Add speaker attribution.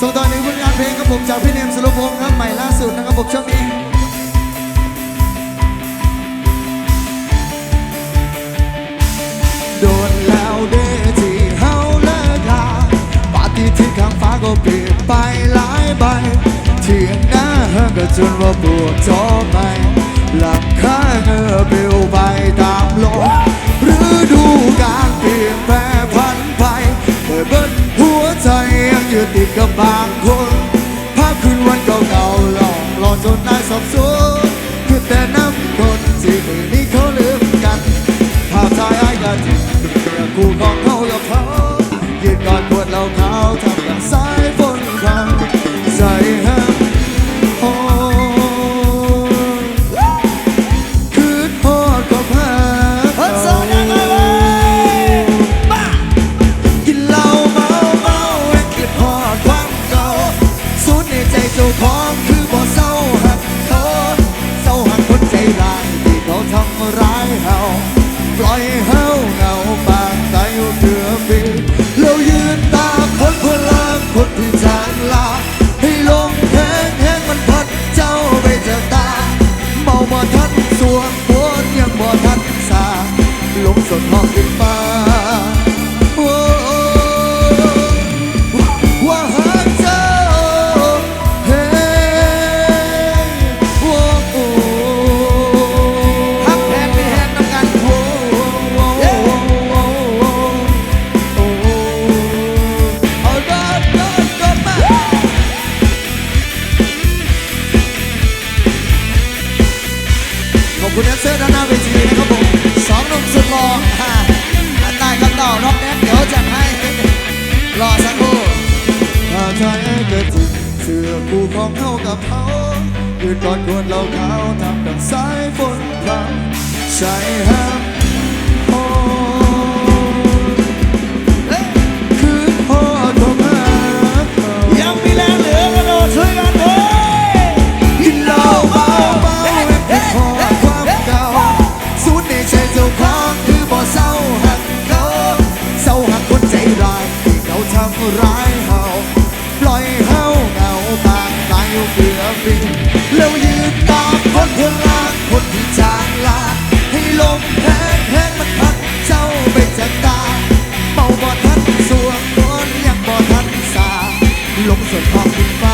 Speaker 1: ส่งต่อหนึ่งผลงานเพลงครับผมจากพี่เนมสุรพงศ์ครับใหม่ล่าสุดนะครับผมช่วงนี้โดนแล้วเด้ที่เฮาเลิกลาปาฏิทินข้างฟ้าก็เปลี่ยนไปหลายใบเที่ยงหน้าเฮาก็จนว่าปวดจอไปหลับข้างเงือเปลวไปตามลมฤดูกาลเปลี่ยนแปร บางคนภาพคืนวันเก่าๆหลอกหลอนจนนายสับสน ปล่อย
Speaker 2: เฮา
Speaker 1: เหงาปากตายอยู่เถือบปีเรายืนตาคนคนละคนที่จางลาให้ลมแห้งแห้งมันพัดเจ้าไปจากตาเมาบ่ทันสวงปวดยังบ่ทันสาลงสดหองขึ้นมา คุณแดนเซอร์ด้านหน้าเวทีนะครับผม
Speaker 2: สองหนุ่มสุดหล่อฮ่าอันใต้คำตอน้องแนเดี๋ยวจัดให้ รอสักครู่
Speaker 1: ถ้าใจเกิดจริงเสื้อคู่ของเขากับเขายืนกอดควนเราเขาทำดังสายฝนพรำใช้ห้าม ร้ายเฮาปล่อยเฮา
Speaker 2: เหงาบางตายอยู่เบื่อฟินแล้วยืนตา
Speaker 1: คนเพื่อนลางคนที่จางลาให้ลมแพ้แพ้มันพัดเจ้าไปจากตาเป่าบ่ทันสวงคนยังบ่ทันสาลงส่วนของคุณฟ้า